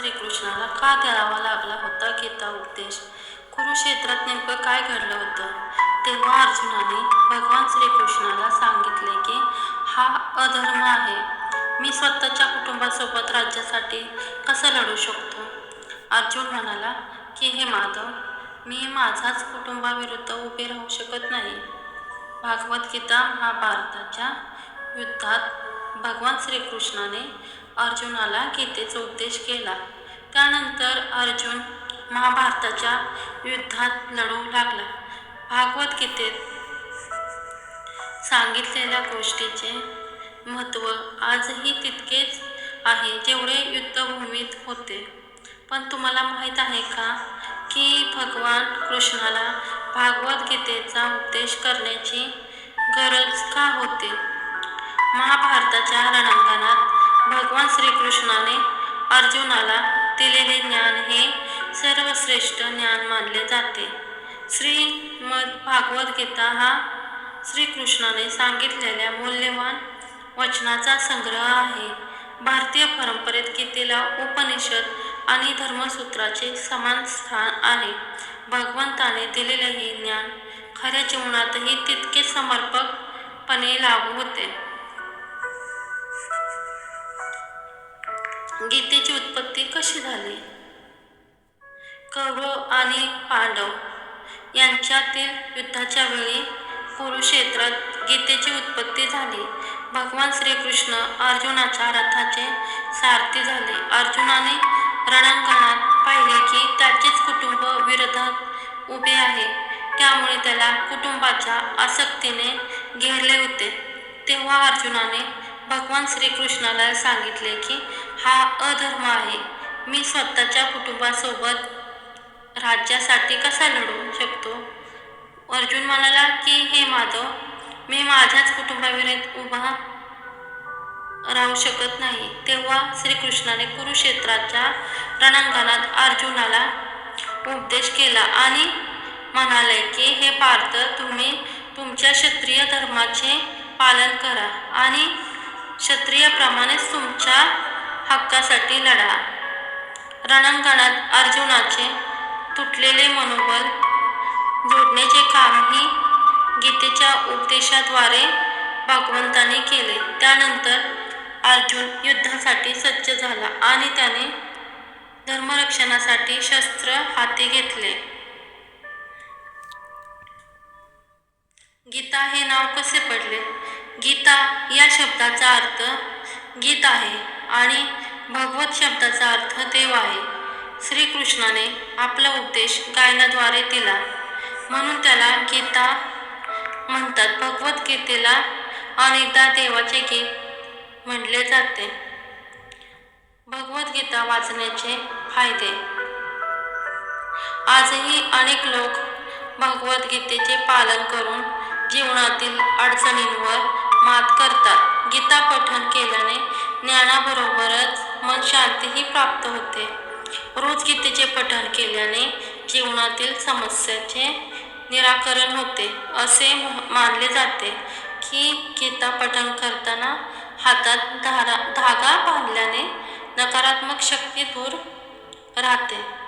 श्रीकृष्णाला का द्यावा लागला होता गीता उपदेश? कुरुक्षेत्रात नेमकं काय घडलं होतं? तेव्हा अर्जुनाने भगवान श्रीकृष्णाला सांगितले की हा अधर्म आहे. मी स्वतःच्या कुटुंबासोबत राज्यासाठी कसं लढू शकतो? अर्जुन म्हणाला की हे माधव मी माझाच कुटुंबाविरुद्ध उभे राहू शकत नाही. भागवत गीता महाभारताच्या युद्धात भगवान श्रीकृष्णाने अर्जुनाला गीतेचा उपदेश केला. त्यानंतर अर्जुन महाभारताच्या युद्धात लढू लागला. भागवत गीतेत सांगितलेल्या गोष्टीचे महत्त्व आजही तितकेच आहे जेवढे युद्धभूमीत होते. पण तुम्हाला माहीत आहे का की भगवान कृष्णाला भागवत गीतेचा उपदेश करण्याची गरज का होते? महाभारताच्या रणांगणात भगवान श्रीकृष्णाने अर्जुनाला दिलेले ज्ञान हे सर्वश्रेष्ठ ज्ञान मानले जाते. श्रीमद भागवत गीता हा श्रीकृष्णाने सांगितलेल्या मूल्यवान वचनाचा संग्रह आहे. भारतीय परंपरेत गीतेला उपनिषद आणि धर्मसूत्राचे समान स्थान आहे. भगवंताने दिलेले हे ज्ञान खऱ्या जीवनातही तितके समर्पकपणे लागू होते. गीतेची उत्पत्ती कशी झाली? कौरव आणि पांडव यांच्यातील युद्धाच्या वेळी कुरुक्षेत्रात गीतेची उत्पत्ती झाली. भगवान श्रीकृष्ण अर्जुनाच्या रथाचे सारथी झाले. अर्जुनाने रणांगणात पाहिले की त्याचेच कुटुंब विरोधात उभे आहे. त्यामुळे त्याला कुटुंबाच्या आसक्तीने घेरले होते. तेव्हा अर्जुनाने भगवान श्रीकृष्णाला सांगितले की हा अधर्म आहे. मी स्वतःच्या कुटुंबासोबत राज्यासाठी कसा लढू शकतो? अर्जुन म्हणाला की हे माधव मी माझ्याच कुटुंबाविरुद्ध उभा राहू शकत नाही. तेव्हा श्रीकृष्णाने कुरुक्षेत्राच्या रणांगणात अर्जुनाला उपदेश केला आणि म्हणाले की हे पार्थ तुम्ही तुमच्या क्षत्रिय धर्माचे पालन करा आणि क्षत्रियाप्रमाणेच तुमच्या हक्कासाठी लढा. रणांगणात अर्जुनाचे तुटलेले मनोबल जोडण्याचे कामही गीतेच्या उपदेशाद्वारे भगवंताने केले. त्यानंतर अर्जुन युद्धासाठी सज्ज झाला आणि त्याने धर्मरक्षणासाठी शस्त्र हाती घेतले. गीता हे नाव कसे पडले? गीता या शब्दाचा अर्थ गीत आहे आणि भगवत शब्दाचा अर्थ देव आहे. श्रीकृष्णाने आपला उपदेश गायनाद्वारे दिला. म्हणून त्याला गीता म्हणतात. भगवद्गीतेला अनेकदा देवाचे गीत म्हणले जाते. भगवद्गीता वाचण्याचे फायदे. आजही अनेक लोक भगवद्गीतेचे पालन करून जीवनातील अडचणींवर मात करतात. गीता पठण केल्याने ज्ञानाबरोबरच मन शांतीही प्राप्त होते. रोज गीतेचे पठण केल्याने जीवनातील समस्याचे निराकरण होते. असे मानले जाते की गीता पठण करताना हातात धारा धागा बांधल्याने नकारात्मक शक्ती दूर राहते.